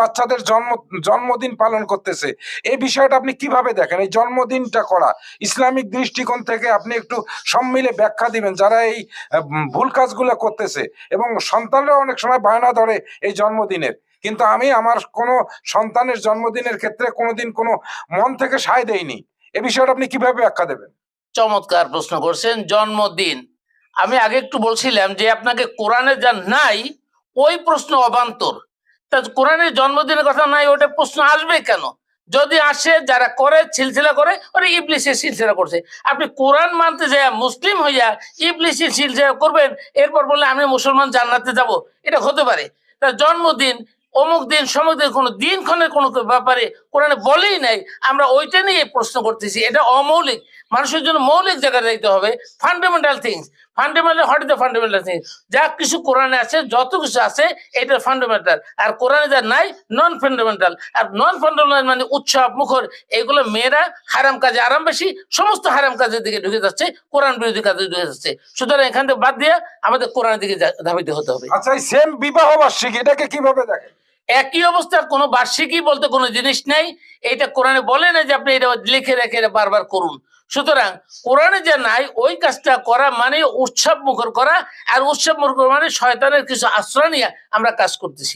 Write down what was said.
বাচ্চাদের জন্ম, জন্মদিন পালন করতেছে। এই বিষয়টা আপনি কীভাবে দেখেন? এই জন্মদিনটা করা, ইসলামিক দৃষ্টিকোণ থেকে আপনি একটু সম্মিলে ব্যাখ্যা দিবেন, যারা এই ভুল কাজগুলো করতেছে এবং সন্তানরা অনেক সময় বায়না ধরে এই জন্মদিনের। কিন্তু আমি আমার কোনো সন্তানের জন্মদিনের ক্ষেত্রে কোনোদিন কোনো মন থেকে সায় দেইনি। এ বিষয়টা আপনি কীভাবে ব্যাখ্যা দেবেন? চমৎকার প্রশ্ন করছেন, জন্মদিন। আমি আগে একটু বলছিলাম যে আপনাকে কোরআনে যা নাই, ওই প্রশ্ন অবান্তর। তা কোরআনের জন্মদিনের কথা নাই, ওটা প্রশ্ন আসবে কেন? যদি আসে, যারা করে, সিলসিলা করে, ওরা ইবলিশের সিলসিলা করছে। আপনি কোরআন মানতে যায় মুসলিম হইয়া ইবলিশের সিলসিলা করবেন, এরপর বললে আমি মুসলমান জান্নাতে যাব, এটা হতে পারে। তা জন্মদিন, অমুক দিন, সমুক দিন, কোনো দিন ক্ষণের কোনো ব্যাপারে কোরআনে বলেই নাই, আমরা ওইটা নিয়ে প্রশ্ন করতেছি, এটা অমৌলিক। মানুষের জন্য মৌলিক জায়গায় যাইতে হবে fundamental things fundamental what is the fundamental things যা কিছু কোরআনে আছে, যত কিছু আছে এটা ফান্ডামেন্টাল আর কোরআনে যা নাই নন ফান্ডামেন্টাল আর নন ফান্ডামেন্টাল মানে উৎসব, মুখর, এগুলো মেয়েরা হারাম কাজে আরাম বেশি, সমস্ত হারাম কাজের দিকে ঢুকে যাচ্ছে, কোরআন বিরোধী কাজে ঢুকে যাচ্ছে। সুতরাং এখান থেকে বাদ দিয়ে আমাদের কোরআনের দিকে ধাবিত হতে হবে। আচ্ছা সেম বিবাহ বার্ষিকী, এটাকে কীভাবে দেখেন? একই অবস্থার কোনো বার্ষিকী বলতে কোনো জিনিস নেই। এটা কোরআনে বলে না যে আপনি এটা লিখে রেখে বারবার করুন। সুতরাং কোরআনে যে নাই, ওই কাজটা করা মানে উৎসব মুখর করা, আর উৎসব মুখর মানে শয়তানের কিছু আশ্রয় নিয়ে আমরা কাজ করতেছি।